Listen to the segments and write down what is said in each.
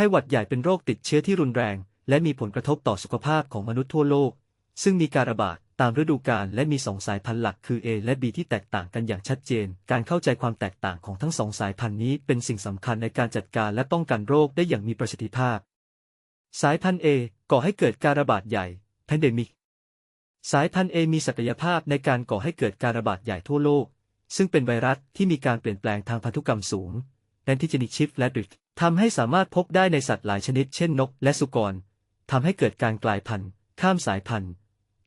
ข้หวัดใหญ่เป็นโรคติดเชื้อที่รุนแรง และมีผลกระทบต่อสุขภาพของมนุษย์ทั่วโลก ซึ่งมีการระบาดตามฤดูกาลและมีสองสายพันธุ์หลักคือ A และ B ที่แตกต่างกันอย่างชัดเจน การเข้าใจความแตกต่างของทั้งสองสายพันธุ์นี้เป็นสิ่งสำคัญในการจัดการและป้องกันโรคได้อย่างมีประสิทธิภาพ สายพันธุ์ A ก่อให้เกิดการระบาดใหญ่ pandemic สายพันธุ์ A มีศักยภาพในการก่อให้เกิดการระบาดใหญ่ทั่วโลก ซึ่งเป็นไวรัสที่มีการเปลี่ยนแปลงทางพันธุกรรมสูง antigenic shift และดึกทำให้สามารถพบได้ในสัตว์หลายชนิดเช่นนกและสุกรทำให้เกิดการกลายพันธุ์ ข้ามสายพันธุ์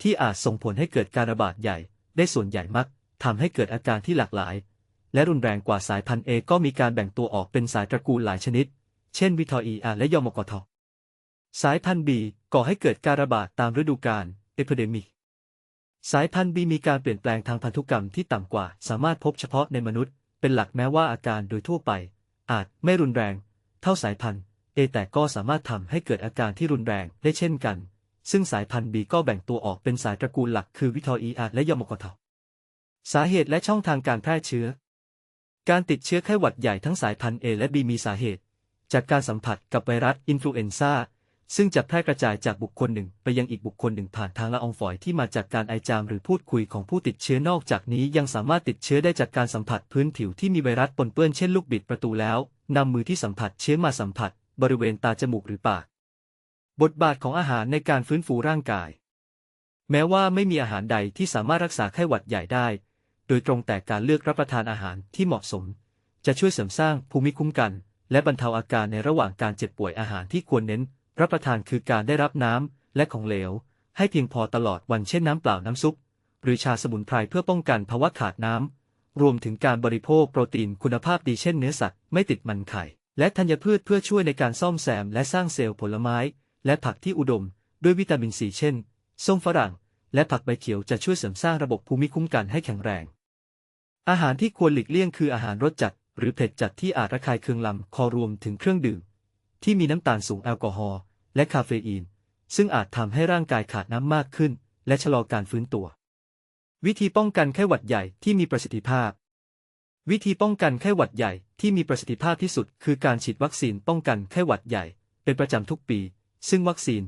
ที่อาจส่งผลให้เกิดการระบาดใหญ่ ได้ส่วนใหญ่มักทำให้เกิดอาการที่หลากหลาย และรุนแรงกว่าสายพันธุ์ A ก็มีการแบ่งตัวออกเป็นสายตระกูลหลายชนิด เช่นวิทออีอาและยอมกทสายพันธุ์ B ก่อให้เกิดการระบาดตามฤดูกาล epidemic สายพันธุ์ B มีการเปลี่ยนแปลงทางพันธุกรรมที่ต่ำกว่า สามารถพบเฉพาะในมนุษย์ เป็นหลักแม้ว่าอาการโดยทั่วไป อาจไม่รุนแรง เท่าสายพันธุ์ A แต่ก็สามารถทำให้เกิดอาการที่รุนแรงได้เช่นกัน ซึ่งสายพันธุ์ B ก็แบ่งตัวออกเป็นสายตระกูลหลักคือวิทออีอาและยมกทสาเหตุและช่องทางการแพร่เชื้อ การติดเชื้อไข้หวัดใหญ่ทั้งสายพันธุ์ A และ B มีสาเหตุ จากการสัมผัสกับไวรัสอินฟลูเอนซ่า ซึ่งจะแพร่กระจายจากบุคคลหนึ่งไปยังอีกบุคคลหนึ่งผ่านทางละอองฝอยที่มาจากการไอจามหรือพูดคุยของผู้ติดเชื้อนอกจากนี้ยังสามารถติดเชื้อได้จากการสัมผัสพื้นผิวที่มีไวรัสปนเปื้อนเช่นลูกบิดประตูแล้วนำมือที่สัมผัสเชื้อมาสัมผัส บริเวณตาจมูกหรือปาก บทบาทของอาหารในการฟื้นฟูร่างกาย แม้ว่าไม่มีอาหารใดที่สามารถรักษาไข้หวัดใหญ่ได้ โดยตรงแต่การเลือกรับประทานอาหารที่เหมาะสม จะช่วยเสริมสร้างภูมิคุ้มกัน และบรรเทาอาการในระหว่างการเจ็บป่วยอาหารที่ควรเน้น รับประทานคือการได้รับน้ำและของเหลว ให้เพียงพอตลอดวันเช่นน้ำเปล่าน้ำซุป หรือชาสมุนไพรเพื่อป้องกันภาวะขาดน้ำ รวมถึงการบริโภคโปรตีนคุณภาพดีเช่นเนื้อสัตว์ไม่ติดมันไข่ และธัญพืชเพื่อช่วยในการซ่อมแซมและสร้างเซลล์ผลไม้ และผักที่อุดม ด้วยวิตามินซีเช่น ส้มฝรั่ง และผักใบเขียวจะช่วยเสริมสร้างระบบภูมิคุ้มกันให้แข็งแรง อาหารที่ควรหลีกเลี่ยงคืออาหารรสจัด หรือเผ็ดจัดที่อาจระคายเคืองลำคอรวมถึงเครื่องดื่ม ที่มีน้ำตาลสูงแอลกอฮอล์และคาเฟอีน ซึ่งอาจทำให้ร่างกายขาดน้ำมากขึ้น และชะลอการฟื้นตัว วิธีป้องกันไข้หวัดใหญ่ที่มีประสิทธิภาพ วิธีป้องกันไข้หวัดใหญ่ที่มีประสิทธิภาพที่สุด คือการฉีดวัคซีนป้องกันไข้หวัดใหญ่ เป็นประจำทุกปี ซึ่งวัคซีน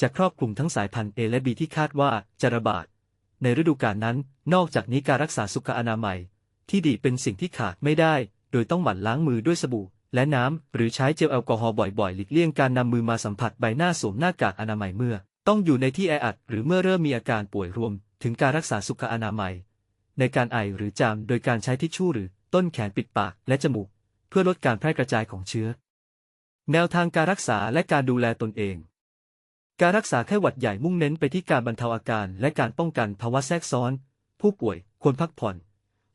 จะครอบคลุมทั้งสายพันธุ์ A และ B ที่คาดว่าจะระบาด ในฤดูกาลนั้น นอกจากนี้การรักษาสุขอนามัย ที่ดีเป็นสิ่งที่ขาดไม่ได้ โดยต้องหมั่นล้างมือด้วยสบู่ และน้ำ หรือใช้เจลแอลกอฮอล์บ่อยๆ หลีกเลี่ยงการนำมือมาสัมผัสใบหน้าสวมหน้ากากอนามัยเมื่อ ต้องอยู่ในที่แออัด หรือเมื่อเริ่มมีอาการป่วยรวม ถึงการรักษาสุขอนามัย ในการไอหรือจามโดยการใช้ทิชชู่หรือต้นแขนปิดปากและจมูก เพื่อลดการแพร่กระจายของเชื้อ แนวทางการรักษาและการดูแลตนเอง การรักษาไข้หวัดใหญ่มุ่งเน้นไปที่การบรรเทาอาการ และการป้องกันภาวะแทรกซ้อน ผู้ป่วยควรพักผ่อน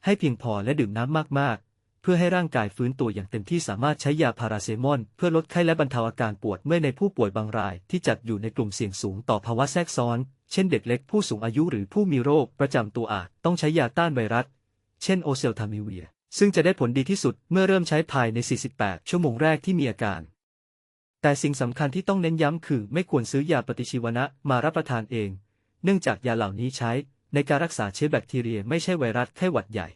ให้เพียงพอและดื่มน้ำมากๆ เพื่อให้ร่างกายฟื้นตัวอย่างเต็มที่สามารถใช้ยาพาราเซมอลเพื่อลดไข้และบรรเทาอาการปวดเมื่อยในผู้ป่วยบางรายที่จัดอยู่ในกลุ่มเสี่ยงสูงต่อภาวะแทรกซ้อน เช่นเด็กเล็กผู้สูงอายุหรือผู้มีโรคประจำตัวอาจต้องใช้ยาต้านไวรัส เช่นโอเซลทามิเวีย ซึ่งจะได้ผลดีที่สุดเมื่อเริ่มใช้ภายใน 48 ชั่วโมงแรกที่มีอาการ แต่สิ่งสำคัญที่ต้องเน้นย้ำคือไม่ควรซื้อยาปฏิชีวนะมารับประทานเอง เนื่องจากยาเหล่านี้ใช้ในการรักษาเชื้อแบคทีเรียไม่ใช่ไวรัสไข้หวัดใหญ่